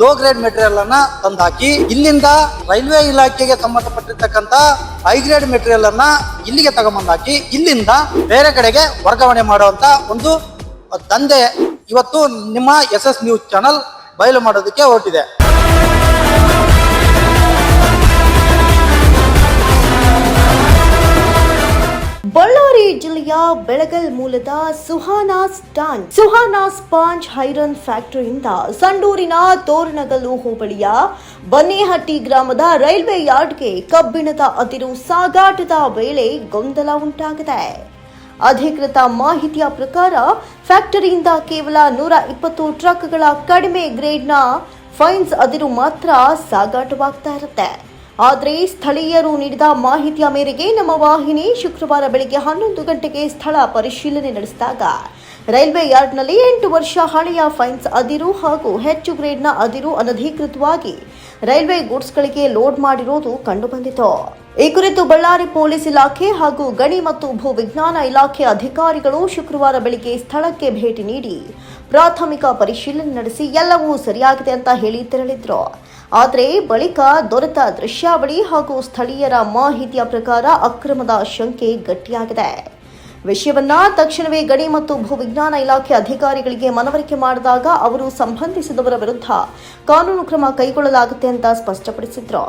Low grade material ಅನ್ನ ತಂದಾಕಿ, ಇಲ್ಲಿಂದ ರೈಲ್ವೆ ಇಲಾಖೆಗೆ ಸಂಬಂಧಪಟ್ಟಿರ್ತಕ್ಕಂತ ಹೈ ಗ್ರೇಡ್ ಮೆಟೀರಿಯಲ್ ಅನ್ನ ಇಲ್ಲಿಗೆ ತಗೊಂಬಂದಾಕಿ, ಇಲ್ಲಿಂದ ಬೇರೆ ಕಡೆಗೆ ವರ್ಗಾವಣೆ ಮಾಡುವಂತ ಒಂದು ದಂಧೆ ಇವತ್ತು ನಿಮ್ಮ ಎಸ್ ಎಸ್ ನ್ಯೂಸ್ ಚಾನಲ್ ಬಯಲು ಮಾಡೋದಕ್ಕೆ ಹೊರಟಿದೆ. ಬಳ್ಳಾರಿ ಜಿಲ್ಲೆಯ ಬೆಳಗಲ್ ಮೂಲದ ಸುಹಾನಾ ಸ್ಟಾಂಚ್ ಸುಹಾನಾ ಸ್ಪಾಂಜ್ ಹೈರನ್ ಫ್ಯಾಕ್ಟರಿಯಿಂದ ಸಂಡೂರಿನ ತೋರಣಗಲ್ಲು ಹೋಬಳಿಯ ಬನ್ನೇಹಟ್ಟಿ ಗ್ರಾಮದ ರೈಲ್ವೆ ಯಾರ್ಡ್ಗೆ ಕಬ್ಬಿಣದ ಅದಿರು ಸಾಗಾಟದ ವೇಳೆ ಗೊಂದಲ ಉಂಟಾಗಿದೆ. ಅಧಿಕೃತ ಮಾಹಿತಿಯ ಪ್ರಕಾರ, ಫ್ಯಾಕ್ಟರಿಯಿಂದ ಕೇವಲ ನೂರ ಇಪ್ಪತ್ತು ಟ್ರಕ್ಗಳ ಕಡಿಮೆ ಗ್ರೇಡ್ನ ಫೈನ್ಸ್ ಅದಿರು ಮಾತ್ರ ಸಾಗಾಟವಾಗ್ತಾ ಇರುತ್ತೆ. ಆದರೆ ಸ್ಥಳೀಯರು ನೀಡಿದ ಮಾಹಿತಿಯ ಮೇರೆಗೆ ನಮ್ಮ ವಾಹಿನಿ ಶುಕ್ರವಾರ ಬೆಳಗ್ಗೆ ಹನ್ನೊಂದು ಗಂಟೆಗೆ ಸ್ಥಳ ಪರಿಶೀಲನೆ ನಡೆಸಿದಾಗ ರೈಲ್ವೆ ಯಾರ್ಡ್ನಲ್ಲಿ ಎಂಟು ವರ್ಷ ಹಳೆಯ ಫೈನ್ಸ್ ಅದಿರು ಹಾಗೂ ಹೆಚ್ಚು ಗ್ರೇಡ್ನ ಅದಿರು ಅನಧಿಕೃತವಾಗಿ ರೈಲ್ವೆ ಗೂಡ್ಸ್ಗಳಿಗೆ ಲೋಡ್ ಮಾಡಿರೋದು ಕಂಡುಬಂದಿತು. ಈ ಕುರಿತು ಬಳ್ಳಾರಿ ಪೊಲೀಸ್ ಇಲಾಖೆ ಹಾಗೂ ಗಣಿ ಮತ್ತು ಭೂ ವಿಜ್ಞಾನ ಇಲಾಖೆ ಅಧಿಕಾರಿಗಳು ಶುಕ್ರವಾರ ಬೆಳಿಗ್ಗೆ ಸ್ಥಳಕ್ಕೆ ಭೇಟಿ ನೀಡಿ ಪ್ರಾಥಮಿಕ ಪರಿಶೀಲನೆ ನಡೆಸಿ ಎಲ್ಲವೂ ಸರಿಯಾಗಿದೆ ಅಂತ ಹೇಳಿ ತೆರಳಿದ್ರು. ಆದರೆ ಬಳಿಕ ದೊರೆತ ದೃಶ್ಯಾವಳಿ ಹಾಗೂ ಸ್ಥಳೀಯರ ಮಾಹಿತಿಯ ಪ್ರಕಾರ ಅಕ್ರಮದ ಶಂಕೆ ಗಟ್ಟಿಯಾಗಿದೆ. ವಿಷಯವನ್ನ ತಕ್ಷಣವೇ ಗಣಿ ಮತ್ತು ಭೂವಿಜ್ಞಾನ ಇಲಾಖೆ ಅಧಿಕಾರಿಗಳಿಗೆ ಮನವರಿಕೆ ಮಾಡಿದಾಗ ಅವರು ಸಂಬಂಧಿಸಿದವರ ವಿರುದ್ಧ ಕಾನೂನು ಕ್ರಮ ಕೈಗೊಳ್ಳಲಾಗುತ್ತೆ ಅಂತ ಸ್ಪಷ್ಟಪಡಿಸಿದ್ರು.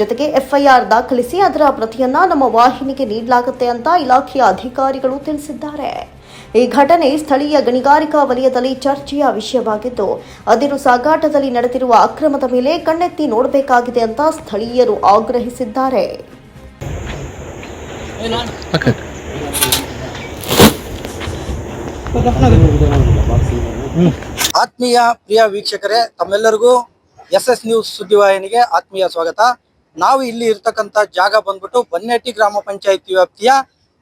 ಜೊತೆಗೆ ಎಫ್ಐಆರ್ ದಾಖಲಿಸಿ ಅದರ ಪ್ರತಿಯನ್ನ ನಮ್ಮ ವಾಹಿನಿಗೆ ನೀಡಲಾಗುತ್ತೆ ಅಂತ ಇಲಾಖೆಯ ಅಧಿಕಾರಿಗಳು ತಿಳಿಸಿದ್ದಾರೆ. ಈ ಘಟನೆ ಸ್ಥಳೀಯ ಗಣಿಗಾರಿಕಾ ವಲಯದಲ್ಲಿ ಚರ್ಚೆಯ ವಿಷಯವಾಗಿದ್ದು, ಅದಿರು ಸಾಗಾಟದಲ್ಲಿ ನಡೆದಿರುವ ಅಕ್ರಮದ ಮೇಲೆ ಕಣ್ಣೆತ್ತಿ ನೋಡಬೇಕಾಗಿದೆ ಅಂತ ಸ್ಥಳೀಯರು ಆಗ್ರಹಿಸಿದ್ದಾರೆ. ಆತ್ಮೀಯ ಪ್ರಿಯ ವೀಕ್ಷಕರೇ, ತಮ್ಮೆಲ್ಲರಿಗೂ ಎಸ್ ಎಸ್ ನ್ಯೂಸ್ ಸುದ್ದಿವಾಹಿನಿಗೆ ಆತ್ಮೀಯ ಸ್ವಾಗತ. ನಾವು ಇಲ್ಲಿ ಇರ್ತಕ್ಕಂಥ ಜಾಗ ಬಂದ್ಬಿಟ್ಟು ಬನ್ನೆಟ್ಟಿ ಗ್ರಾಮ ಪಂಚಾಯಿತಿ ವ್ಯಾಪ್ತಿಯ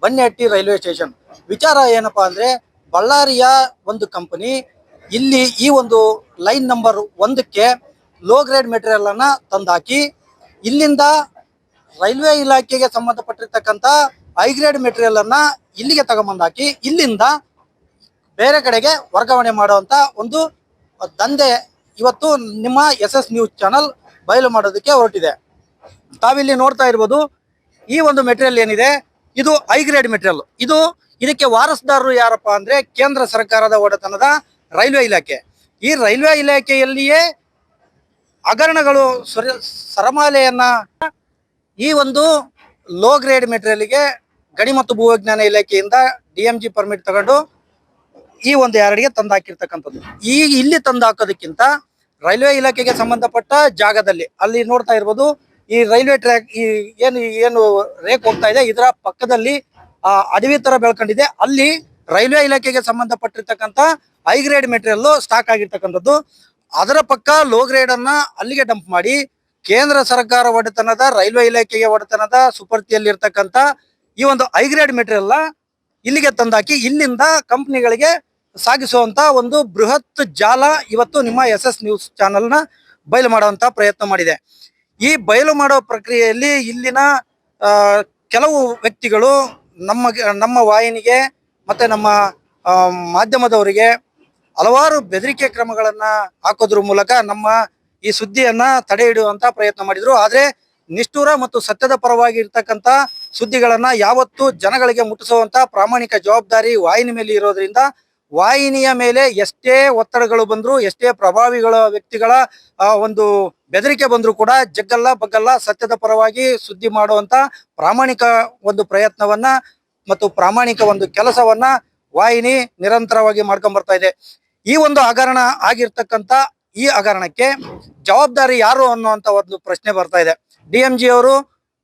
ಬನ್ನೆಟ್ಟಿ ರೈಲ್ವೆ ಸ್ಟೇಷನ್. ವಿಚಾರ ಏನಪ್ಪಾ ಅಂದ್ರೆ ಬಳ್ಳಾರಿಯ ಒಂದು ಕಂಪನಿ ಇಲ್ಲಿ ಈ ಒಂದು ಲೈನ್ ನಂಬರ್ ಒಂದಕ್ಕೆ ಲೋ ಗ್ರೇಡ್ ಮೆಟೀರಿಯಲ್ ಅನ್ನ ತಂದಾಕಿ, ಇಲ್ಲಿಂದ ರೈಲ್ವೆ ಇಲಾಖೆಗೆ ಸಂಬಂಧಪಟ್ಟಿರ್ತಕ್ಕಂಥ ಹೈ ಗ್ರೇಡ್ ಮೆಟೀರಿಯಲ್ ಅನ್ನ ಇಲ್ಲಿಗೆ ತಗೊಂಬಂದಾಕಿ, ಇಲ್ಲಿಂದ ಬೇರೆ ಕಡೆಗೆ ವರ್ಗಾವಣೆ ಮಾಡುವಂತ ಒಂದು ದಂಧೆ ಇವತ್ತು ನಿಮ್ಮ ಎಸ್ ಎಸ್ ನ್ಯೂಸ್ ಚಾನಲ್ ಬಯಲು ಮಾಡೋದಕ್ಕೆ ಹೊರಟಿದೆ. ತಾವಿಲ್ಲಿ ನೋಡ್ತಾ ಇರ್ಬೋದು, ಈ ಒಂದು ಮೆಟೀರಿಯಲ್ ಏನಿದೆ? ಇದು ಹೈ ಗ್ರೇಡ್ ಮೆಟೀರಿಯಲ್ ಇದು ಇದಕ್ಕೆ ವಾರಸುದಾರರು ಯಾರಪ್ಪ ಅಂದ್ರೆ ಕೇಂದ್ರ ಸರ್ಕಾರದ ಒಡೆತನದ ರೈಲ್ವೆ ಇಲಾಖೆ. ಈ ರೈಲ್ವೆ ಇಲಾಖೆಯಲ್ಲಿಯೇ ಹಗರಣಗಳು ಸರ- ಸರಮಾಲೆಯನ್ನ ಈ ಒಂದು ಲೋ ಗ್ರೇಡ್ ಮೆಟೀರಿಯಲ್ಗೆ ಗಣಿ ಮತ್ತು ಭೂವಿಜ್ಞಾನ ಇಲಾಖೆಯಿಂದ ಡಿ ಎಂ ಜಿ ಪರ್ಮಿಟ್ ತಗೊಂಡು ಈ ಒಂದು ಎರಡಿಗೆ ತಂದು ಹಾಕಿರ್ತಕ್ಕಂಥದ್ದು ಈ ಇಲ್ಲಿ ತಂದು ಹಾಕೋದಕ್ಕಿಂತ ರೈಲ್ವೆ ಇಲಾಖೆಗೆ ಸಂಬಂಧಪಟ್ಟ ಜಾಗದಲ್ಲಿ, ಅಲ್ಲಿ ನೋಡ್ತಾ ಇರ್ಬೋದು ಈ ರೈಲ್ವೆ ಟ್ರ್ಯಾಕ್, ಈ ಏನು ಏನು ರೇಕ್ ಹೋಗ್ತಾ ಇದೆ, ಇದರ ಪಕ್ಕದಲ್ಲಿ, ಆ, ಅಡವಿ ತರ ಬೆಳ್ಕೊಂಡಿದೆ. ಅಲ್ಲಿ ರೈಲ್ವೆ ಇಲಾಖೆಗೆ ಸಂಬಂಧಪಟ್ಟಿರ್ತಕ್ಕಂಥ ಹೈ ಗ್ರೇಡ್ ಮೆಟೀರಿಯಲ್ ಸ್ಟಾಕ್ ಆಗಿರ್ತಕ್ಕಂಥದ್ದು. ಅದರ ಪಕ್ಕ ಲೋ ಗ್ರೇಡ್ ಅನ್ನ ಅಲ್ಲಿಗೆ ಡಂಪ್ ಮಾಡಿ, ಕೇಂದ್ರ ಸರ್ಕಾರ ಒಡೆತನದ, ರೈಲ್ವೆ ಇಲಾಖೆಗೆ ಒಡೆತನದ ಸುಪರ್ತಿಯಲ್ಲಿ ಇರತಕ್ಕಂತ ಈ ಒಂದು ಹೈ ಗ್ರೇಡ್ ಮೆಟೀರಿಯಲ್ ಇಲ್ಲಿಗೆ ತಂದಾಕಿ, ಇಲ್ಲಿಂದ ಕಂಪ್ನಿಗಳಿಗೆ ಸಾಗಿಸುವಂತ ಒಂದು ಬೃಹತ್ ಜಾಲ ಇವತ್ತು ನಿಮ್ಮ ಎಸ್ ಎಸ್ ನ್ಯೂಸ್ ಚಾನೆಲ್ನ ಬಯಲು ಮಾಡುವಂತ ಪ್ರಯತ್ನ ಮಾಡಿದೆ. ಈ ಬಯಲು ಮಾಡೋ ಪ್ರಕ್ರಿಯೆಯಲ್ಲಿ ಇಲ್ಲಿನ ಕೆಲವು ವ್ಯಕ್ತಿಗಳು ನಮ್ಮ ನಮ್ಮ ವಾಹಿನಿಗೆ ಮತ್ತೆ ನಮ್ಮ ಮಾಧ್ಯಮದವರಿಗೆ ಹಲವಾರು ಬೆದರಿಕೆ ಕ್ರಮಗಳನ್ನು ಹಾಕೋದ್ರ ಮೂಲಕ ನಮ್ಮ ಈ ಸುದ್ದಿಯನ್ನು ತಡೆ ಹಿಡಿಯುವಂತ ಪ್ರಯತ್ನ ಮಾಡಿದ್ರು. ಆದರೆ ನಿಷ್ಠುರ ಮತ್ತು ಸತ್ಯದ ಪರವಾಗಿ ಇರ್ತಕ್ಕಂತ ಸುದ್ದಿಗಳನ್ನು ಯಾವತ್ತೂ ಜನಗಳಿಗೆ ಮುಟ್ಟಿಸುವಂಥ ಪ್ರಾಮಾಣಿಕ ಜವಾಬ್ದಾರಿ ವಾಹಿನಿ ಮೇಲೆ ಇರೋದ್ರಿಂದ ವಾಹಿನಿಯ ಮೇಲೆ ಎಷ್ಟೇ ಒತ್ತಡಗಳು ಬಂದ್ರು, ಎಷ್ಟೇ ಪ್ರಭಾವಿಗಳ ವ್ಯಕ್ತಿಗಳ ಒಂದು ಬೆದರಿಕೆ ಬಂದ್ರು ಕೂಡ ಜಗ್ಗಲ್ಲ ಬಗ್ಗಲ್ಲ ಸತ್ಯದ ಪರವಾಗಿ ಸುದ್ದಿ ಮಾಡುವಂತ ಪ್ರಾಮಾಣಿಕ ಒಂದು ಪ್ರಯತ್ನವನ್ನ ಮತ್ತು ಪ್ರಾಮಾಣಿಕ ಒಂದು ಕೆಲಸವನ್ನ ವಾಹಿನಿ ನಿರಂತರವಾಗಿ ಮಾಡ್ಕೊಂಡ್ ಬರ್ತಾ ಇದೆ. ಈ ಒಂದು ಹಗರಣ ಆಗಿರ್ತಕ್ಕಂತ ಈ ಹಗರಣಕ್ಕೆ ಜವಾಬ್ದಾರಿ ಯಾರು ಅನ್ನುವಂತ ಒಂದು ಪ್ರಶ್ನೆ ಬರ್ತಾ ಇದೆ. ಡಿ ಎಂ ಜಿ ಅವರು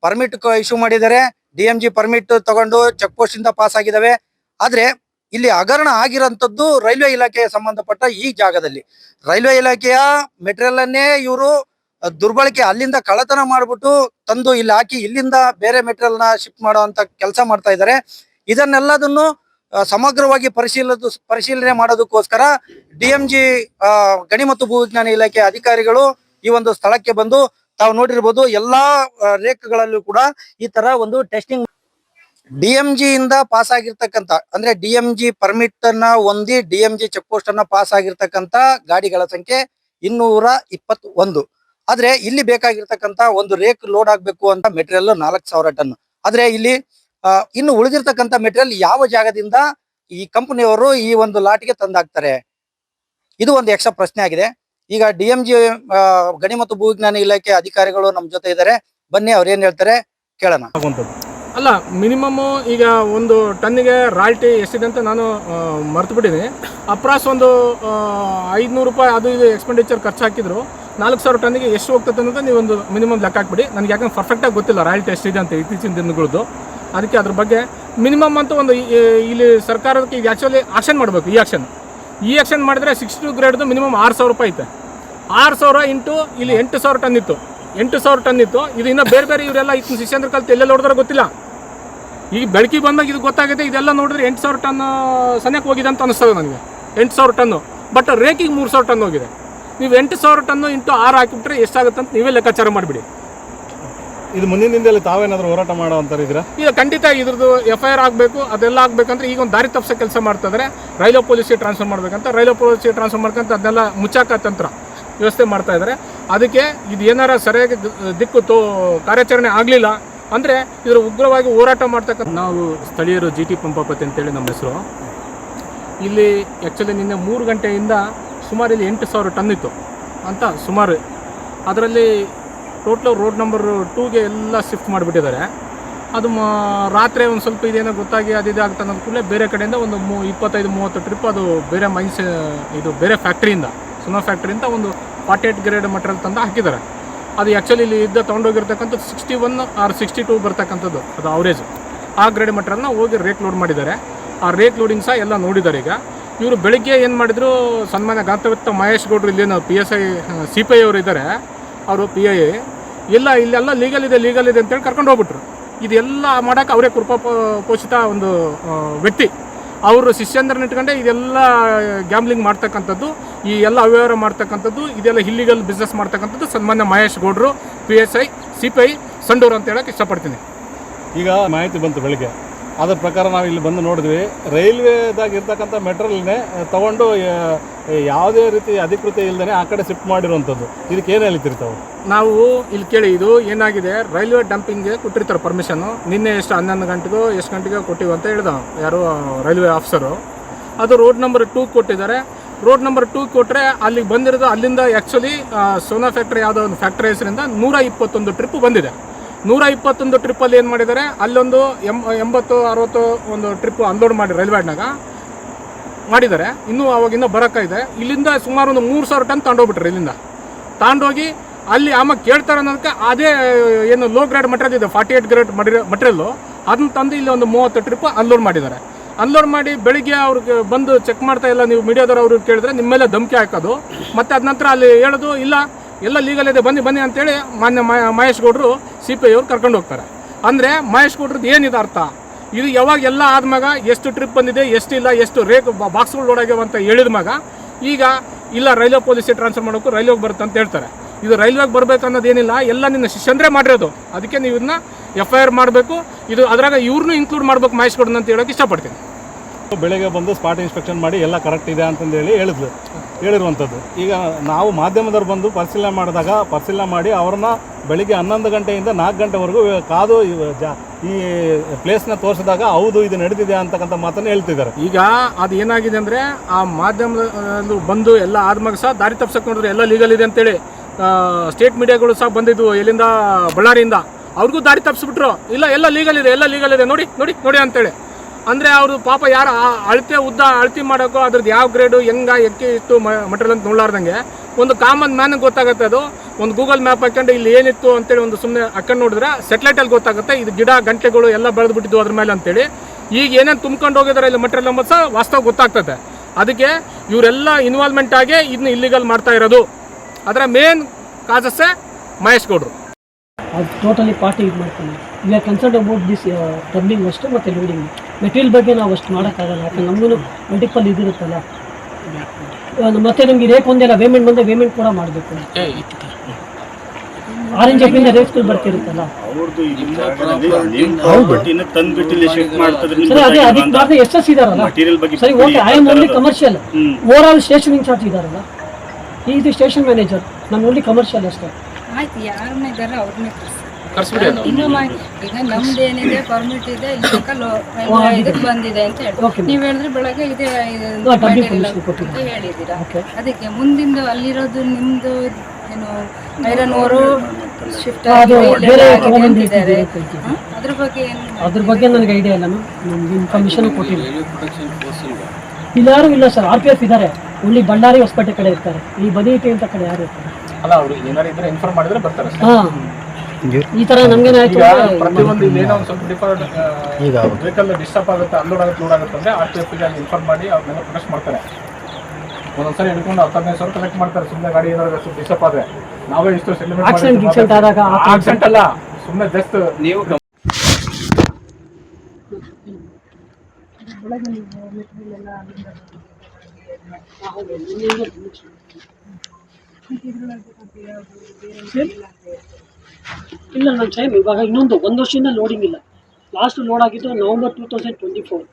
ಪರ್ಮಿಟ್ ಇಶ್ಯೂ ಮಾಡಿದ್ದಾರೆ. ಡಿ ಎಂ ಜಿ ಪರ್ಮಿಟ್ ತಗೊಂಡು ಚೆಕ್ ಪೋಸ್ಟ್ ಇಂದ ಪಾಸ್ ಆಗಿದ್ದಾವೆ. ಆದ್ರೆ ಇಲ್ಲಿ ಹಗರಣ ಆಗಿರೋಂಥದ್ದು ರೈಲ್ವೆ ಇಲಾಖೆಗೆ ಸಂಬಂಧಪಟ್ಟ ಈ ಜಾಗದಲ್ಲಿ. ರೈಲ್ವೆ ಇಲಾಖೆಯ ಮೆಟೀರಿಯಲ್ ಅನ್ನೇ ಇವರು ದುರ್ಬಳಕೆ ಅಲ್ಲಿಂದ ಕಳತನ ಮಾಡ್ಬಿಟ್ಟು ತಂದು ಇಲ್ಲಿ ಹಾಕಿ ಇಲ್ಲಿಂದ ಬೇರೆ ಮೆಟೀರಿಯಲ್ನ ಶಿಫ್ಟ್ ಮಾಡುವಂತ ಕೆಲಸ ಮಾಡ್ತಾ ಇದ್ದಾರೆ ಇದನ್ನೆಲ್ಲದನ್ನು ಸಮಗ್ರವಾಗಿ ಪರಿಶೀಲ ಪರಿಶೀಲನೆ ಮಾಡೋದಕ್ಕೋಸ್ಕರ ಡಿ ಎಂ ಜಿ ಗಣಿ ಮತ್ತು ಭೂವಿಜ್ಞಾನ ಇಲಾಖೆ ಅಧಿಕಾರಿಗಳು ಈ ಒಂದು ಸ್ಥಳಕ್ಕೆ ಬಂದು ತಾವು ನೋಡಿರ್ಬೋದು ಎಲ್ಲಾ ರೇಖೆಗಳಲ್ಲೂ ಕೂಡ ಈ ತರ ಒಂದು ಟೆಸ್ಟಿಂಗ್ ಡಿ ಎಂ ಇಂದ ಪಾಸ್ ಆಗಿರ್ತಕ್ಕಂತ ಅಂದ್ರೆ ಡಿ ಎಂ ಜಿ ಪರ್ಮಿಟ್ ಅನ್ನ ಹೊಂದಿ ಡಿ ಚೆಕ್ ಪೋಸ್ಟ್ ಅನ್ನ ಪಾಸ್ ಆಗಿರ್ತಕ್ಕಂತ ಗಾಡಿಗಳ ಸಂಖ್ಯೆ ಇನ್ನೂರ ಇಪ್ಪತ್ ಒಂದು ಆದ್ರೆ ಇಲ್ಲಿ ಬೇಕಾಗಿರ್ತಕ್ಕಂತ ಒಂದು ರೇಕ್ ಲೋಡ್ ಆಗ್ಬೇಕು ಅಂತ ಮೆಟೀರಿಯಲ್ ನಾಲ್ಕು ಸಾವಿರ ಟನ್ ಆದ್ರೆ ಇಲ್ಲಿ ಇನ್ನು ಉಳಿದಿರ್ತಕ್ಕಂತ ಮೆಟೀರಿಯಲ್ ಯಾವ ಜಾಗದಿಂದ ಈ ಕಂಪನಿಯವರು ಈ ಒಂದು ಲಾಟ್ಗೆ ತಂದಾಕ್ತಾರೆ? ಇದು ಒಂದು ಯಕ್ಷ ಪ್ರಶ್ನೆ ಆಗಿದೆ. ಈಗ ಡಿ ಎಂ ಜಿ ಗಣಿ ಮತ್ತು ಭೂವಿಜ್ಞಾನ ಇಲಾಖೆ ಅಧಿಕಾರಿಗಳು ನಮ್ಮ ಜೊತೆ ಇದ್ದಾರೆ. ಬನ್ನಿ ಅವ್ರು ಏನ್ ಹೇಳ್ತಾರೆ ಕೇಳೋಣ. ಅಲ್ಲ ಮಿನಿಮಮ್ಮು ಈಗ ಒಂದು ಟನ್ನಿಗೆ ರಾಯಲ್ಟಿ ಎಷ್ಟಿದೆ ಅಂತ ನಾನು ಮರ್ತು ಬಿಟ್ಟಿದ್ದೀನಿ ಅಪ್ರಾಸ್ ಒಂದು ಐದುನೂರು ರೂಪಾಯಿ ಅದು ಇದು ಎಕ್ಸ್ಪೆಂಡಿಚರ್ ಖರ್ಚು ಹಾಕಿದ್ರು ನಾಲ್ಕು ಸಾವಿರ ಟನ್ನಿಗೆ ಎಷ್ಟು ಹೋಗ್ತದೆ ಅಂತ ನೀವು ಒಂದು ಮಿನಿಮಮ್ ಲೆಕ್ಕ ಹಾಕ್ಬಿಡಿ. ನನಗೆ ಯಾಕಂದ್ರೆ ಪರ್ಫೆಕ್ಟಾಗಿ ಗೊತ್ತಿಲ್ಲ ರಾಯಲ್ಟಿ ಎಷ್ಟಿದೆ ಅಂತ ಇತ್ತೀಚಿನ ದಿನಗಳದ್ದು ಅದಕ್ಕೆ ಅದ್ರ ಬಗ್ಗೆ ಮಿನಿಮಮ್ ಅಂತ ಒಂದು ಇಲ್ಲಿ ಸರ್ಕಾರಕ್ಕೆ ಈಗ ಆ್ಯಕ್ಚುಲಿ ಆಕ್ಷನ್ ಮಾಡಬೇಕು, ಈ ಆಕ್ಷನ್ ಈ ಆಕ್ಷನ್ ಮಾಡಿದ್ರೆ ಸಿಕ್ಸ್ ಟು ಗ್ರೇಡ್ದು ಮಿನಿಮಮ್ ಆರು ಸಾವಿರ ರೂಪಾಯಿ ಐತೆ. ಆರು ಸಾವಿರ ಇಂಟು ಇಲ್ಲಿ ಎಂಟು ಸಾವಿರ ಟನ್ ಇತ್ತು. ಎಂಟು ಸಾವಿರ ಟನ್ ಇತ್ತು. ಇದು ಇನ್ನೂ ಬೇರೆ ಬೇರೆ ಇವರೆಲ್ಲ ಇತ್ತು. ಶಿಷ್ಯಂದ್ರ ಕಲ್ತು ಎಲ್ಲೆಲ್ಲ ನೋಡಿದ್ರೆ ಗೊತ್ತಿಲ್ಲ. ಈಗ ಬೆಳಕಿಗೆ ಬಂದಾಗ ಇದು ಗೊತ್ತಾಗುತ್ತೆ ಇದೆಲ್ಲ ನೋಡಿದ್ರೆ ಎಂಟು ಸಾವಿರ ಟನ್ ಸನ್ಯಕ್ಕೆ ಹೋಗಿದೆ ಅಂತ ಅನಿಸ್ತದೆ ನನಗೆ. ಎಂಟು ಸಾವಿರ ಟನ್ನು. ಬಟ್ ರೇಕಿಗೆ ಮೂರು ಸಾವಿರ ಟನ್ ಹೋಗಿದೆ. ನೀವು ಎಂಟು ಸಾವಿರ ಟನ್ನು ಇಂಟು ಆರು ಹಾಕಿಬಿಟ್ರೆ ಎಷ್ಟಾಗುತ್ತೆ ಅಂತ ನೀವೇ ಲೆಕ್ಕಾಚಾರ ಮಾಡಿಬಿಡಿ. ಇದು ಮುಂದಿನ ದಿನದಲ್ಲಿ ತಾವೇನಾದ್ರೂ ಹೋರಾಟ ಮಾಡೋ ಅಂತ ಇದ್ದೀರಾ? ಈಗ ಖಂಡಿತ ಇದ್ರದ್ದು ಎಫ್ ಐ ಆರ್ ಆಗಬೇಕು ಅದೆಲ್ಲ ಆಗಬೇಕಂದ್ರೆ ಈಗ ಒಂದು ದಾರಿ ತಪ್ಪಿಸೋ ಕೆಲಸ ಮಾಡ್ತಿದ್ರೆ ರೈಲ್ವೆ ಪೊಲೀಸಿಗೆ ಟ್ರಾನ್ಸ್ಫರ್ ಮಾಡಬೇಕಂತ ರೈಲ್ವೆ ಪೊಲೀಸಿಗೆ ಟ್ರಾನ್ಸ್ಫರ್ ಮಾಡ್ಕೊಂತ ಅದನ್ನೆಲ್ಲ ಮುಚ್ಚಾಕ ತಂತ್ರ ವ್ಯವಸ್ಥೆ ಮಾಡ್ತಾ ಇದ್ದಾರೆ ಅದಕ್ಕೆ ಇದು ಏನಾರ ಸರಿಯಾಗಿ ದಿಕ್ಕು ತೋ ಕಾರ್ಯಾಚರಣೆ ಆಗಲಿಲ್ಲ ಅಂದರೆ ಇದರ ಉಗ್ರವಾಗಿ ಹೋರಾಟ ಮಾಡ್ತಕ್ಕಂಥ ನಾವು ಸ್ಥಳೀಯರು ಜಿ ಟಿ ಪಂಪಾಪತಿ ಅಂತೇಳಿ ನಮ್ಮ ಹೆಸರು. ಇಲ್ಲಿ ಆ್ಯಕ್ಚುಲಿ ನಿನ್ನೆ ಮೂರು ಗಂಟೆಯಿಂದ ಸುಮಾರು ಇಲ್ಲಿ ಎಂಟು ಸಾವಿರ ಟನ್ ಇತ್ತು. ಅಂತ ಸುಮಾರು. ಅದರಲ್ಲಿ ಟೋಟ್ಲು ರೋಡ್ ನಂಬರ್ ಟೂಗೆ ಎಲ್ಲ ಶಿಫ್ಟ್ ಮಾಡಿಬಿಟ್ಟಿದ್ದಾರೆ. ಅದು ರಾತ್ರಿ ಒಂದು ಸ್ವಲ್ಪ ಇದೇನೋ ಗೊತ್ತಾಗಿ ಅದು ಇದಾಗ್ತಾ ಅನ್ನೋದು ಕೂಡಲೇ ಬೇರೆ ಕಡೆಯಿಂದ ಒಂದು ಮೂ, ಇಪ್ಪತ್ತೈದು ಮೂವತ್ತು ಟ್ರಿಪ್ ಅದು ಬೇರೆ ಮೈನ್ಸ್ ಇದು ಬೇರೆ ಫ್ಯಾಕ್ಟ್ರಿಯಿಂದ ಸುನೋ ಫ್ಯಾಕ್ಟ್ರಿಯಿಂದ ಒಂದು ಫಾರ್ಟಿ ಏಟ್ ಗ್ರೇಡ್ ಮಟೀರಿಯಲ್ ತಂದು ಹಾಕಿದ್ದಾರೆ. ಅದು ಆ್ಯಕ್ಚುಲಿ ಇಲ್ಲಿ ಇದ್ದ ತೊಗೊಂಡೋಗಿರ್ತಕ್ಕಂಥದ್ದು sixty one or sixty two ಬರ್ತಕ್ಕಂಥದ್ದು, ಅದು ಅವರೇಜ್ ಆ ಗ್ರೇಡ್ ಮಟ್ರನ್ನ ಹೋಗಿ ರೇಕ್ ಲೋಡ್ ಮಾಡಿದ್ದಾರೆ. ಆ ರೇಕ್ ಲೋಡಿಂಗ್ ಸಹ ಎಲ್ಲ ನೋಡಿದ್ದಾರೆ ಈಗ. ಇವರು ಬೆಳಿಗ್ಗೆ ಏನು ಮಾಡಿದ್ರು ಸನ್ಮಾನ ಗಾಂತವಿತ್ತ ಮಹೇಶ್ ಗೌಡ್ರು ಇಲ್ಲೇನು P S I C P I ಅವರು ಇದ್ದಾರೆ, ಅವರು ಪಿ ಐ ಎಲ್ಲ ಇಲ್ಲೆಲ್ಲ ಲೀಗಲ್ ಇದೆ ಲೀಗಲ್ ಇದೆ ಅಂತೇಳಿ ಕರ್ಕೊಂಡು ಹೋಗ್ಬಿಟ್ರು. ಇದೆಲ್ಲ ಮಾಡೋಕೆ ಅವರೇ ಕೃಪಾಪೋಷಿತ ಒಂದು ವ್ಯಕ್ತಿ. ಅವರು ಶಿಷ್ಯಂದ್ರನ್ನ ಇಟ್ಕೊಂಡೆ ಇದೆಲ್ಲ ಗ್ಯಾಮ್ಲಿಂಗ್ ಮಾಡ್ತಕ್ಕಂಥದ್ದು ಈ ಎಲ್ಲ ಅವ್ಯವಹಾರ ಮಾಡ್ತಕ್ಕಂಥದ್ದು ಇದೆಲ್ಲ ಇಲ್ಲಿಗಲ್ ಬಿಸ್ನೆಸ್ ಮಾಡ್ತಕ್ಕಂಥದ್ದು ಸನ್ಮಾನ್ಯ ಮಹೇಶ್ ಗೌಡ್ರು P S I C P I Sandur ಅಂತ ಹೇಳಕ್ಕೆ ಇಷ್ಟಪಡ್ತೀನಿ. ಈಗ ಮಾಹಿತಿ ಬಂತು ಬೆಳಿಗ್ಗೆ. ಅದರ ಪ್ರಕಾರ ನಾವು ಇಲ್ಲಿ ಬಂದು ನೋಡಿದ್ವಿ. ರೈಲ್ವೇದಾಗ ಇರ್ತಕ್ಕಂಥ ಮೆಟೀರಿಯಲ್ನೇ ತಗೊಂಡು ಯಾವುದೇ ರೀತಿ ಅಧಿಕೃತ ಇಲ್ಲದೇ ಆ ಕಡೆ ಶಿಫ್ಟ್ ಮಾಡಿರುವಂಥದ್ದು. ಇದಕ್ಕೆ ಏನು ಹೇಳ್ತೀರಿ ತಾವು? ನಾವು ಇಲ್ಲಿ ಕೇಳಿ ಇದು ಏನಾಗಿದೆ? ರೈಲ್ವೆ ಡಂಪಿಂಗ್ಗೆ ಕೊಟ್ಟಿರ್ತಾರೆ ಪರ್ಮಿಷನ್ನು ನಿನ್ನೆ ಎಷ್ಟು ಹನ್ನೊಂದು ಗಂಟೆಗೋ ಎಷ್ಟು ಗಂಟೆಗೋ ಕೊಟ್ಟಿವಿ ಅಂತ ಹೇಳ್ದ ಯಾರು ರೈಲ್ವೆ ಆಫೀಸರು ಅದು ರೋಡ್ ನಂಬರ್ ಟೂ ಕೊಟ್ಟಿದ್ದಾರೆ. ರೋಡ್ ನಂಬರ್ ಟೂ ಕೊಟ್ಟರೆ ಅಲ್ಲಿಗೆ ಬಂದಿರೋದು ಅಲ್ಲಿಂದ ಆ್ಯಕ್ಚುಲಿ ಸೋನಾ ಫ್ಯಾಕ್ಟ್ರಿ ಯಾವುದೋ ಒಂದು ಫ್ಯಾಕ್ಟ್ರಿ ಹೆಸರಿಂದ ನೂರ ಇಪ್ಪತ್ತೊಂದು ಟ್ರಿಪ್ ಬಂದಿದೆ. ನೂರ ಇಪ್ಪತ್ತೊಂದು ಟ್ರಿಪ್ಪಲ್ಲಿ ಏನು ಮಾಡಿದ್ದಾರೆ? ಅಲ್ಲೊಂದು ಎಂ, ಎಂಬತ್ತು, ಅರವತ್ತು ಒಂದು ಟ್ರಿಪ್ಪು ಅನ್ಲೋಡ್ ಮಾಡಿ ರೈಲ್ವೆಡ್ನಾಗ ಮಾಡಿದ್ದಾರೆ. ಇನ್ನೂ ಅವಾಗಿನ್ನೂ ಬರೋಕ್ಕಾಗಿದೆ ಇಲ್ಲಿಂದ ಸುಮಾರು ಒಂದು ಮೂರು ಸಾವಿರ ಟನ್ ತಗೊಂಡೋಗ್ಬಿಟ್ರೆ ಇಲ್ಲಿಂದ. ತಗೊಂಡೋಗಿ ಅಲ್ಲಿ ಆಮೇಲೆ ಕೇಳ್ತಾರೆ ಅನ್ನೋದಕ್ಕೆ ಅದೇ, ಏನು ಲೋ ಗ್ರೇಡ್ ಮಟೀರಿಯಲ್ ಇದೆ ಫಾರ್ಟಿ ಏಟ್ ಗ್ರೇಡ್ ಮಟೀರಿಯಲ್ಲು ಅದನ್ನ ತಂದು ಇಲ್ಲಿ ಒಂದು ಮೂವತ್ತು ಟ್ರಿಪ್ ಅನ್ಲೋಡ್ ಮಾಡಿದ್ದಾರೆ. ಅನ್ಲೋಡ್ ಮಾಡಿ ಬೆಳಿಗ್ಗೆ ಅವ್ರಿಗೆ ಬಂದು ಚೆಕ್ ಮಾಡ್ತಾ ಇಲ್ಲ, ನೀವು ಮೀಡಿಯಾದವ್ರು ಅವ್ರಿಗೆ ಕೇಳಿದ್ರೆ ನಿಮ್ಮ ಮೇಲೆ ಧಮಕಿ ಹಾಕೋದು. ಮತ್ತು ಅದ ನಂತರ ಅಲ್ಲಿ ಹೇಳೋದು, ಇಲ್ಲ, ಎಲ್ಲ ಲೀಗಲ್ ಇದೆ, ಬನ್ನಿ ಬನ್ನಿ ಅಂತೇಳಿ ಮಾನ್ಯ ಮಹೇಶ್ ಗೌಡರು ಸಿ ಪಿ ಐ ಅವ್ರು ಕರ್ಕೊಂಡು ಹೋಗ್ತಾರೆ. ಅಂದರೆ ಮಹೇಶ್ ಗೌಡ್ರದ್ದು ಏನಿದೆ ಅರ್ಥ? ಇದು ಯಾವಾಗ ಎಲ್ಲ ಆದ್ಮಾಗ ಎಷ್ಟು ಟ್ರಿಪ್ ಬಂದಿದೆ, ಎಷ್ಟು ಇಲ್ಲ, ಎಷ್ಟು ರೇಕ್ ಬಾಕ್ಸ್ಗಳು ಲೋಡ್ ಆಗ್ಯಾವ ಅಂತ ಹೇಳಿದ ಈಗ ಇಲ್ಲ, ರೈಲ್ವೆ ಪೊಲೀಸಿಗೆ ಟ್ರಾನ್ಸ್ಫರ್ ಮಾಡೋಕ್ಕೂ ರೈಲ್ವೆಗೆ ಬರುತ್ತೆ ಅಂತ ಹೇಳ್ತಾರೆ. ಇದು ರೈಲ್ವೆಗೆ ಬರಬೇಕು ಅನ್ನೋದೇನಿಲ್ಲ ಎಲ್ಲ ನಿನ್ನ ಶಿಷ್ಯಂದ್ರೆ ಮಾಡಿರೋದು. ಅದಕ್ಕೆ ನೀವು ಇದನ್ನ ಎಫ್ ಐ ಆರ್ ಮಾಡಬೇಕು. ಇದು ಅದ್ರಾಗ ಇವ್ರನ್ನೂ ಇನ್ಕ್ಲೂಡ್ ಮಾಡಬೇಕು ಮಹೇಶ್ ಗೌಡ್ನ ಅಂತ ಹೇಳೋಕೆ ಇಷ್ಟಪಡ್ತೀನಿ. ಬೆಳಗ್ಗೆ ಬಂದು ಸ್ಪಾಟ್ ಇನ್ಸ್ಪೆಕ್ಷನ್ ಮಾಡಿ ಎಲ್ಲ ಕರೆಕ್ಟ್ ಇದೆ ಅಂತಂದು ಹೇಳಿ ಹೇಳಿದ್ಲು. ಹೇಳಿರುವಂಥದ್ದು. ಈಗ ನಾವು ಮಾಧ್ಯಮದವ್ರು ಬಂದು ಪರಿಶೀಲನೆ ಮಾಡಿದಾಗ ಪರಿಶೀಲನೆ ಮಾಡಿ ಅವ್ರನ್ನ ಬೆಳಿಗ್ಗೆ ಹನ್ನೊಂದು ಗಂಟೆಯಿಂದ ನಾಲ್ಕು ಗಂಟೆವರೆಗೂ ಕಾದು ಜಾ- ಈ ಪ್ಲೇಸ್ನ ತೋರಿಸಿದಾಗ ಹೌದು ಇದು ನಡೆದಿದೆ ಅಂತಕ್ಕಂಥ ಮಾತನ್ನು ಹೇಳ್ತಿದ್ದಾರೆ. ಈಗ ಅದು ಏನಾಗಿದೆ ಅಂದರೆ ಆ ಮಾಧ್ಯಮದಲ್ಲಿ ಬಂದು ಎಲ್ಲ ಆದ್ಮಾಗ ಸಹ ದಾರಿ ತಪ್ಪಿಸ್ಕೊಂಡ್ರೆ ಎಲ್ಲ ಲೀಗಲ್ ಇದೆ ಅಂತೇಳಿ ಸ್ಟೇಟ್ ಮೀಡಿಯಾಗಳು ಸಹ ಬಂದಿದ್ವು ಎಲ್ಲಿಂದ ಬಳ್ಳಾರಿಯಿಂದ. ಅವ್ರಿಗೂ ದಾರಿ ತಪ್ಪಿಸ್ಬಿಟ್ರು ಇಲ್ಲ, ಎಲ್ಲ ಲೀಗಲ್ ಇದೆ, ಎಲ್ಲ ಲೀಗಲ್ ಇದೆ. ನೋಡಿ ನೋಡಿ ನೋಡಿ ಅಂತೇಳಿ. ಅಂದರೆ ಅವರು ಪಾಪ ಯಾರು ಅಳತೆ ಉದ್ದ ಅಳತಿ ಮಾಡೋಕ್ಕೋ ಅದ್ರದ್ದು ಯಾವ ಗ್ರೇಡು ಹೆಂಗ ಎಕ್ಕೆ ಇತ್ತು ಮಟೀರಿಯಲ್ ಅಂತ ನೋಡ್ಲಾರ್ದಂಗೆ ಒಂದು ಕಾಮನ್ ಮ್ಯಾನಿಗೆ ಗೊತ್ತಾಗುತ್ತೆ ಅದು. ಒಂದು ಗೂಗಲ್ ಮ್ಯಾಪ್ ಹಾಕೊಂಡು ಇಲ್ಲಿ ಏನಿತ್ತು ಅಂತೇಳಿ ಒಂದು ಸುಮ್ಮನೆ ಹಾಕೊಂಡು ನೋಡಿದ್ರೆ ಸೆಟ್ಲೈಟಲ್ಲಿ ಗೊತ್ತಾಗುತ್ತೆ. ಇದು ಗಿಡ, ಗಂಟೆಗಳು ಎಲ್ಲ ಬೆಳೆದ್ಬಿಟ್ಟಿದ್ದು ಅದ್ರ ಮೇಲೆ ಅಂತೇಳಿ. ಈಗ ಏನೇನು ತುಂಬ್ಕೊಂಡು ಹೋಗಿದಾರೆ ಇಲ್ಲಿ ಮಟೀರಿಯಲ್ ಅಂಬೋದು ಸಹ ವಾಸ್ತವ ಗೊತ್ತಾಗ್ತದೆ. ಅದಕ್ಕೆ ಇವರೆಲ್ಲ ಇನ್ವಾಲ್ವ್ಮೆಂಟ್ ಆಗಿ ಇದನ್ನ ಇಲ್ಲಿಗಲ್ ಮಾಡ್ತಾ ಇರೋದು. ಅದರ ಮೇನ್ ಕಾಸಸ್ಸೇ ಮಹೇಶ್ ಗೌಡರು. ಅದು ಟೋಟಲಿ ಪಾರ್ಟಿ ಇದು ಮಾಡ್ತಾನೆ we are concern about this turning ಅಷ್ಟು ಮತ್ತು ಲೋಡಿಂಗ್ ಮೆಟೀರಿಯಲ್ ಬಗ್ಗೆ ನಾವು ಅಷ್ಟು ಮಾಡೋಕ್ಕಾಗಲ್ಲ. ಯಾಕಂದ್ರೆ ನಮಗೂ ಮಲ್ಟಿಪಲ್ ಇದಿರುತ್ತಲ್ಲ. ಮತ್ತೆ ನಮಗೆ ರೇಟ್ ಒಂದೆಲ್ಲ ಪೇಮೆಂಟ್ ಬಂದೆ ಪೇಮೆಂಟ್ ಕೂಡ ಮಾಡಬೇಕು. ಆರೆಂಜ್ ಅಪ್ಪಿಂದ ರೇಟ್ಗಳು ಬರ್ತಿರುತ್ತಲ್ಲ. ಸರಿ ಅದೇ ಅದಕ್ಕೆ ಎಸ್ ಎಸ್ ಇದಾರಲ್ಲ. ಮಟೀರಿಯಲ್ ಬಗ್ಗೆ ಸರಿ okay I am only commercial over all station incharge ಇದಾರಲ್ಲ. ಇದು ಸ್ಟೇಷನ್ ಮ್ಯಾನೇಜರ್ ನಾನು ಓನ್ಲಿ ಕಮರ್ಷಿಯಲ್ ಅಷ್ಟೇ. ಆಯ್ತು ಯಾರನ್ನ ಇದ್ದಾರೆ ಅವ್ರನ್ನೇ ಅದು. ಇನ್ನು ಮಾ- ಈಗ ನಮ್ದೇನಿದೆ ಪರ್ಮಿಟ್ ಇದೆ ಈ ತನಕ ಇದಕ್ಕೆ ಬಂದಿದೆ ಅಂತ ಹೇಳಿ. ನೀವ್ ಹೇಳಿದ್ರೆ ಬೆಳಗ್ಗೆ ಇದೆ ಅಂತ ಹೇಳಿದ್ದೀರಾ? ಅದಕ್ಕೆ ಮುಂದಿಂದು ಅಲ್ಲಿರೋದು ನಿಮ್ದು ಏನು ಐರನ್ ಓರು ಶಿಫ್ಟ್ ಆಗಿ ಬೇರೆ ತಗೊಂಬಂದು ಅಂತಿದ್ದಾರೆ. ಅದ್ರ ಬಗ್ಗೆ ಏನು ಅದ್ರ ಬಗ್ಗೆ ನನಗೆ ಐಡಿಯಾ ಇಲ್ಲ ಮ್ಯಾಮ್ ನಮ್ಗೆ ಇನ್ಫಾರ್ಮೇಷನ್ ಕೊಟ್ಟಿಲ್ಲ. ಇಲ್ಲಿ ಯಾರು ಇಲ್ಲ ಸರ್ ಆರ್ ಪಿ ಎಫ್ ಇದ್ದಾರೆ ಉಳ್ಳಿ ಬಳ್ಳಾರಿ ಹೊಸಪೇಟೆ ಕಡೆ ಇರ್ತಾರೆ. ಈ ಬದಿಟಿ ಅಂತ ಕಡೆ ಯಾರು ಇರ್ತಾರೆ? ಅಲ್ಲ ಅವರು ಏನಾರು ಇದ್ರೆ ಇನ್ಫಾರ್ಮ್ ಮಾಡಿದ್ರೆ ಬರ್ತಾರೆ ಸರ್. ಹಾ. ಈ ತರ ನಮ್ಗೇನಾಯ್ತು ಈಗ ಅಂದ್ರೆ ಪ್ರತಿಯೊಂದು ಇಲ್ಲಿ ಏನೋ ಒಂದು ಸ್ವಲ್ಪ ಡಿಫರೆಂಟ್ ವೆಹಿಕಲ್ ಡಿಸ್ಟರ್ಬ್ ಆಗುತ್ತೆ ಅನ್ಲೋಡ್ ಆಗುತ್ತೆ ಲೋಡ್ ಆಗುತ್ತೆ ಅಂದ್ರೆ ಆರ್ ಟಿ ಎಫ್ ಅಲ್ಲಿ ಇನ್ಫಾರ್ಮ್ ಮಾಡಿ ಅವ್ರನ್ನೆಲ್ಲ ಪ್ರೊಟೆಸ್ಟ್ ಮಾಡ್ತಾರೆ. ಒಂದೊಂದ್ಸರಿ ಹಿಡ್ಕೊಂಡು ಹತ್ತು ಹದಿನೈದು ಸಾವಿರ ಕಲೆಕ್ಟ್ ಮಾಡ್ತಾರೆ. ಸುಮ್ಮನೆ ಗಾಡಿ ಏನಾದ್ರು ಸ್ವಲ್ಪ ಡಿಸ್ಟರ್ಬ್ ಆದ್ರೆ. ನಾವೇ ಇಷ್ಟು ಸೆಲೆಬ್ರೇಟ್ ಆಕ್ಸಿಡೆಂಟ್ ಆದಾಗ ಆಕ್ಸಿಡೆಂಟ್ ಅಲ್ಲ ಸುಮ್ಮನೆ ಜಸ್ಟ್ ನೀವು ಇಲ್ಲ, ನಾನು ಟೈಮ್ ಇವಾಗ ಇನ್ನೊಂದು ಒಂದು ವರ್ಷದಿಂದ ಲೋಡಿಂಗ್ ಇಲ್ಲ. ಲಾಸ್ಟ್ ಲೋಡ್ ಆಗಿದ್ದು November two thousand twenty four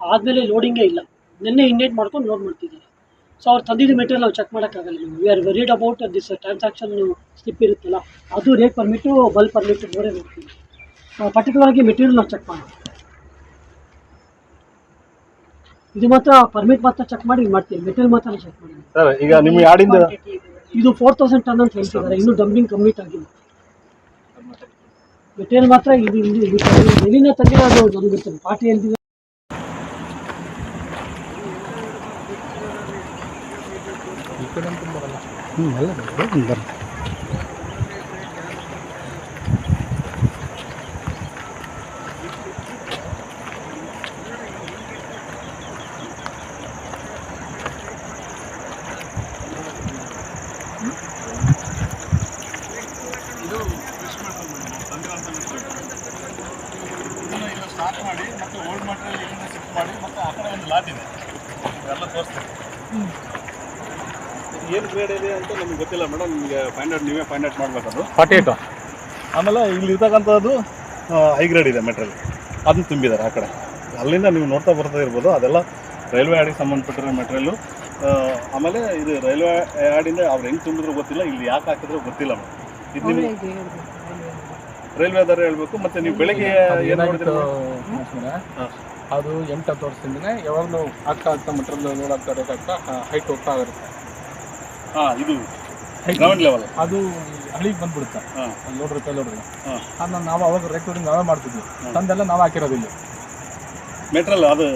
ಆದಮೇಲೆ ಲೋಡಿಂಗೇ ಇಲ್ಲ. ನಿನ್ನೆ ಇಂಡೇಟ್ ಮಾಡ್ಕೊಂಡು ಲೋಡ್ ಮಾಡ್ತಿದ್ದೀನಿ ಸೊ ಅವ್ರು ತಂದಿದ್ದ ಮೆಟೀರಿಯಲ್ ನಾವು ಚೆಕ್ ಮಾಡೋಕ್ಕಾಗಲ್ಲ ನೀವು. We are worried about this transaction slip ಇರುತ್ತಲ್ಲ. ಅದು ರೇಟ್ ಪರ್ಮಿಟು ಬಲ್ ಪರ್ಮಿಟು ಬೇರೆ ನೋಡ್ತೀವಿ ಪರ್ಟಿಕ್ಯುಲರ್ ಆಗಿ ಮೆಟೀರಿಯಲ್ ನಾವು ಚೆಕ್ ಮಾಡಿ ಇದು ಮಾತ್ರ ಪರ್ಮಿಟ್ ಮಾತ್ರ ಚೆಕ್ ಮಾಡಿ ಇದು ಮಾಡ್ತೀವಿ. ಮೆಟೀರಿಯಲ್ ಮಾತ್ರ ಚೆಕ್ ಮಾಡಿ. ಸರ್ ಈಗ ನಿಮ್ಮ ಯಾಡಿಂದ? ಇದು. ಫೋರ್ ತೌಸಂಡ್ ಟನ್ ಅಂತ ಹೇಳ್ತಿದ್ದಾರೆ. ಇನ್ನು ಡಂಪಿಂಗ್ ಕಂಪ್ಲೀಟ್ ಆಗಿಲ್ಲ ಮೆಟೀರಿಯಲ್ ಮಾತ್ರ ಇದು ಇದು ಇದು ಎಲ್ಲಿಂದ ತಂದಿರೋ ಅದು ನಮ್ಗೆ ಗೊತ್ತಿಲ್ಲ. ಪಾರ್ಟಿ ಎಲ್ಲಿದೆ ಮಾಡಿ ಮತ್ತು ಓಲ್ಡ್ ಮಾಡಿ ಇಲ್ಲಿಂದ ಶಿಫ್ಟ್ ಮಾಡಿ ಮತ್ತು ಆ ಕಡೆ ಒಂದು ಲಾಟ್ ಇದೆ. ಎಲ್ಲ ತೋರಿಸ್ತೀನಿ. ಏನು ಗ್ರೇಡ್ ಇದೆ ಅಂತ ನಮ್ಗೆ ಗೊತ್ತಿಲ್ಲ ಮೇಡಮ್ ನಿಮಗೆ ಫೈಂಡ್ ಔಟ್ ನೀವೇ ಫೈಂಡ್ ಔಟ್ ಮಾಡಬೇಕದು. ಫಾರ್ಟಿ ಏಟು ಆಮೇಲೆ ಇಲ್ಲಿ ಇರ್ತಕ್ಕಂಥದ್ದು ಹೈ ಗ್ರೇಡ್ ಇದೆ ಮೆಟೀರಿಯಲ್ ಅದನ್ನ ತುಂಬಿದ್ದಾರೆ ಆ ಕಡೆ. ಅಲ್ಲಿಂದ ನೀವು ನೋಡ್ತಾ ಬರ್ತಾ ಇರ್ಬೋದು. ಅದೆಲ್ಲ ರೈಲ್ವೆ ಆಡಿಗೆ ಸಂಬಂಧಪಟ್ಟಿರೋ ಮೆಟ್ರಲ್ಲು ಆಮೇಲೆ ಇದು ರೈಲ್ವೆ ಆಡಿಂದ ಅವ್ರು ಹೆಂಗೆ ತುಂಬಿದ್ರು ಗೊತ್ತಿಲ್ಲ. ಇಲ್ಲಿ ಯಾಕೆ ಹಾಕಿದ್ರು ಗೊತ್ತಿಲ್ಲ ಮೇಡಮ್ ಇದು ನಿಮ್ಗೆ ರೈಲ್ವೆದಾರ ಹೇಳ್ಬೇಕು ಮತ್ತೆ ನೀವು ಬೆಳಿಗ್ಗೆ ಏನು ಅದು ಎಂಟು ಹತ್ತು ವರ್ಷದಿಂದನೇ ಯಾವಾಗಲೂ ಆಗ್ತಾ ಆಗ್ತಾ ಮಟ್ರಲ್ಲಿ ನೋಡಾಗ್ತಾ ಆಗ್ತಾ ಹೈಟ್ ಹೋಗ್ತಾ ಇರುತ್ತೆ. ಹಾಂ ಇದು ಗ್ರೌಂಡ್ ಲೆವೆಲ್ ಅದು ಹಳಿಗೆ ಬಂದ್ಬಿಡುತ್ತೆ. ನೋಡ್ರಿ ಕೈ ನೋಡ್ರಿ. ಲೋಡ್ರ್ ಹಾಂ. ಅದನ್ನ ನಾವು ಅವಾಗ ರೆಕಾರ್ಡಿಂಗ್ ನಾವೇ ಮಾಡ್ತಿದ್ವಿ. ತಂದೆಲ್ಲ ನಾವು ಹಾಕಿರೋದು ಇಲ್ಲಿ. ಮೆಟ್ರಲ್ ಅದು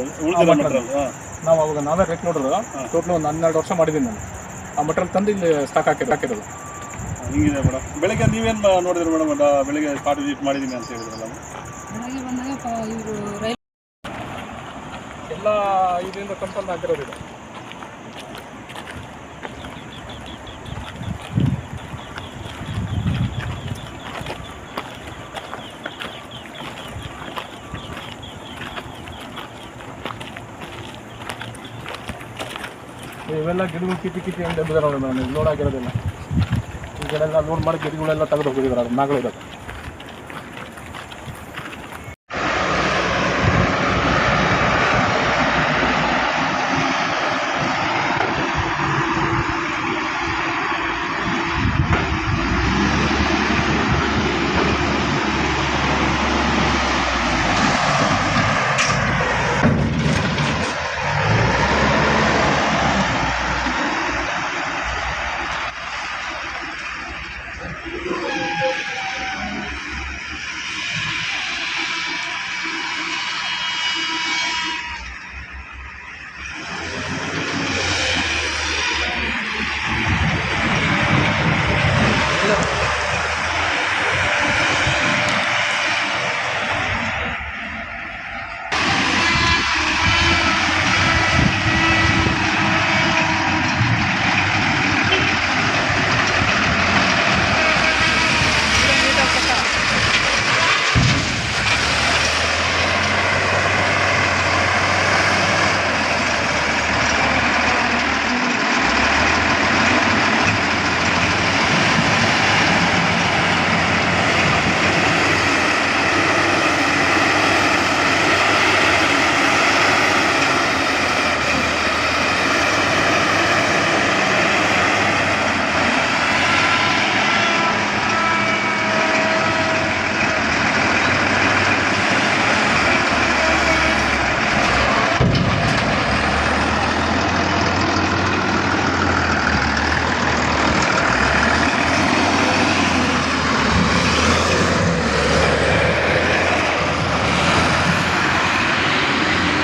ನಾವು ಅವಾಗ ನಾವೇ ರೆಕ್ ನೋಡಿದ್ರು ಟೋಟಲ್ ಒಂದು ಹನ್ನೆರಡು ವರ್ಷ ಮಾಡಿದ್ದೀನಿ ನಾನು. ಆ ಮೆಟ್ರಲ್ ತಂದು ಇಲ್ಲಿ ಸ್ಟಾಕ್ ಹಾಕಿ ಹಾಕಿರೋದು. ಹಿಂಗಿದೆ ಮೇಡಮ್. ಬೆಳಗ್ಗೆ ನೀವೇನು ನೋಡಿದ್ರಿ ಮೇಡಮ್? ಬೆಳಗ್ಗೆ ಸ್ಪಾಟ್ ವಿಸಿಟ್ ಮಾಡಿದ್ದೀನಿ ಅಂತ ಹೇಳಿದ್ರಲ್ಲ ಬೆಳಗ್ಗೆ ಬಂದಾಗ ಪ- ಇವರು ರೈಲ್ ಎಲ್ಲ ಇದರಿಂದ ಕಂಪನ್ ಆಗಿರೋದಿಲ್ಲ ಇದು ಇವೆಲ್ಲ ಗಿಡಗಳು ಕಿಟಿ ಕಿಟಿ ಅಂತ ಬಿದ್ದಾರೆ ನೋಡಿ ಮೇಡಮ್ ಲೋಡ್ ಆಗಿರೋದಿಲ್ಲ ಈ ಲೋನ್ ಮಾಡಿ ಗಿಡಗಳೆಲ್ಲ ತೆಗೆದು ಹೋಗಿದ್ದಾರೆ ಅದು